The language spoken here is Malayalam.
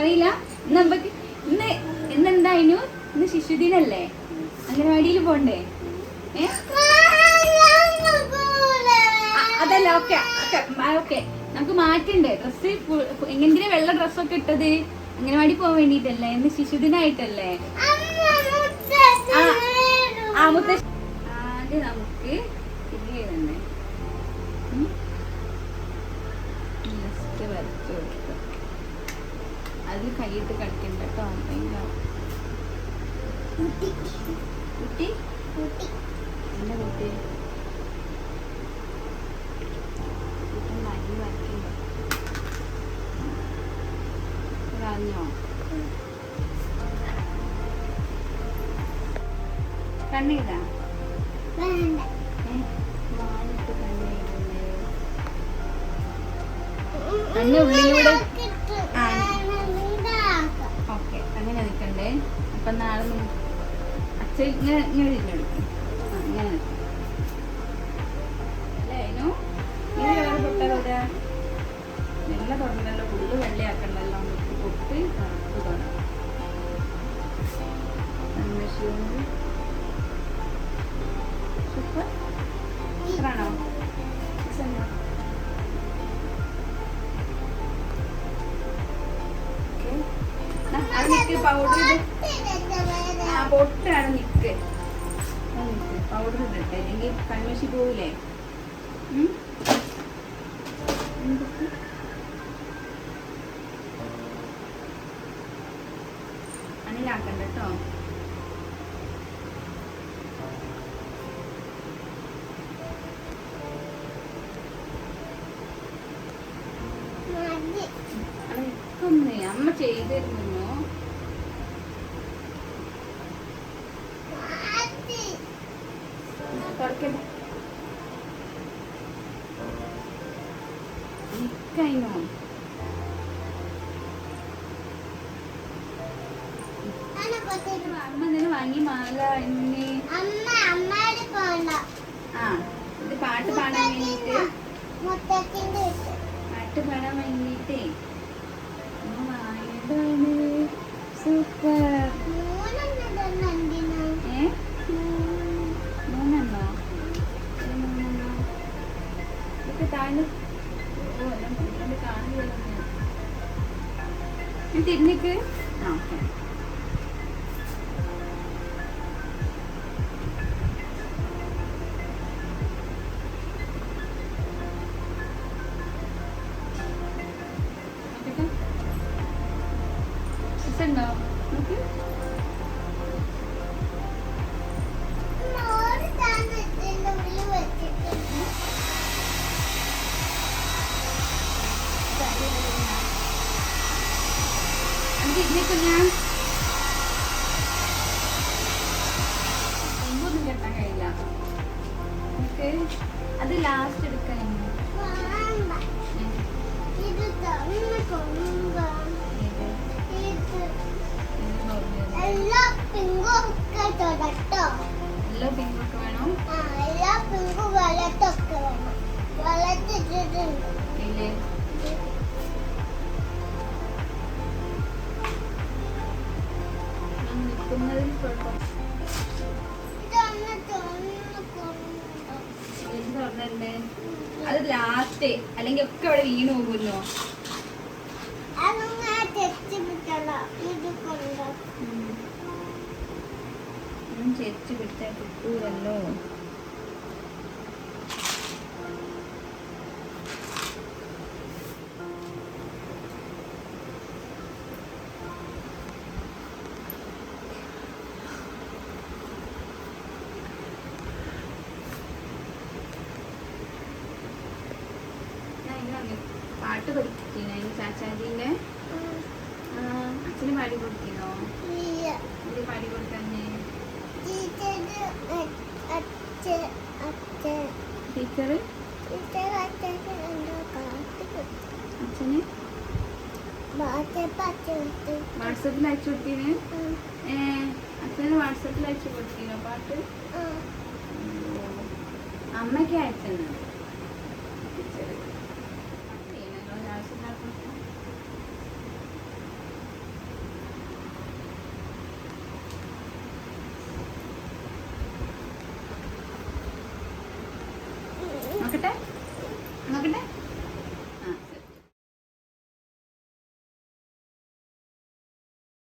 പറയില്ല ഇന്ന് അമ്പക്ക് ഇന്ന് ഇന്ന് എന്തായിരുന്നു? ഇന്ന് ശിശുദിനല്ലേ അംഗനവാടിയിൽ പോണ്ടേ? അതല്ല ഓക്കെ ഓക്കെ നമുക്ക് മാറ്റണ്ടേ. ഡ്രസ്സ് എങ്ങനെ വെള്ള ഡ്രസ്സൊക്കെ ഇട്ടത്? അംഗനവാടി പോകാൻ വേണ്ടിട്ടല്ലേ ഇന്ന് ശിശുദിനായിട്ടല്ലേ ആ മുത്തശ്ശി. ആദ്യം നമുക്ക് ഇത് അതിൽ കൈയിട്ട് കളിക്കണ്ട കേട്ടോ. കുട്ടി? കുട്ടി. എന്റെ കുട്ടി? നല്ല വരയ്ക്കണ്ട അറിഞ്ഞോ കണ്ണിതാ വാലിട്ട് കണ്ണെഴുതുന്നേ കണ്ണ് ഉള്ളിലൂടെ ഓക്കെ അങ്ങനെ നിൽക്കണ്ടേ അപ്പൊ നാളെ അച്ഛൻ ഇങ്ങനെ ഇങ്ങനെ തിരിഞ്ഞെടുക്കും വെള്ള തുറന്നല്ലോ ഉള്ളു വെള്ളയാക്കണ്ടല്ലോ പൊട്ട് തുടങ്ങും സൂപ്പർ പൗഡർ ഇത് പൊട്ടാണ് നിക്ക് പൗഡർ ഇട്ടിട്ട് അല്ലെങ്കിൽ കൺമശി പോവില്ലേ? കേട്ടോ അതൊക്കെ അമ്മ ചെയ്തിരുന്നു തുറക്കണ്ട നിക്കൈനോ അമ്മ എന്തിനു വാങ്ങി മാല ആ ഇത് പാട്ട് പാടാൻ വേണ്ടിട്ട് പാട്ട് പാടാൻ വാങ്ങിയതാണ് സൂപ്പർ. ഏ? ഇതൊക്കെ താഴ്ന്ന് ഓ എല്ലാം കുട്ടികളുടെ കാണുന്നില്ല ഞാൻ തിരിഞ്ഞിക്ക് ആ ഓക്കെ ഇതിലേക്ക് ഞാൻ. ഒന്നും കെട്ടാൻ കഴിയില്ല. നമുക്ക് അത് ലാസ്റ്റ് എടുക്കാൻ എല്ലാ പിങ്കും ഒക്കെ തൊടട്ടോ എല്ലോ പിങ്കൊക്കെ വേണം? എല്ലാ പിങ്കും വെള്ളത്തൊക്കെ വേണം. വെള്ളത്തിട്ടിട്ടുണ്ട് നിൽക്കുന്നതിൽ കുഴപ്പം. ഇതൊന്ന് തുറന്ന് കൊണ്ടോ അത് ലാസ്റ്റ് അല്ലെങ്കിൽ ഒക്കെ അവിടെ വീണു പോകുമല്ലോ? ചേച്ചി പിടിച്ചാൽ കിട്ടൂലല്ലോ. പാട്ട് പഠിപ്പിച്ചിരുന്നു അതിന് ചാച്ചാജീന്റെ? അച്ഛന് പാടി കൊടുത്തിനോ പാടി ടീച്ചർ അച്ഛൻ എന്തോ അച്ഛന്? ബാറ്റപ്പ അച്ഛൻ വാട്സപ്പിൽ അയച്ചു കൊടുത്തിന്? ഏ അച്ഛന് വാട്സപ്പിൽ അയച്ചു കൊടുത്തിനോ പാട്ട്? അമ്മയ്ക്ക് അയച്ചെന്ന്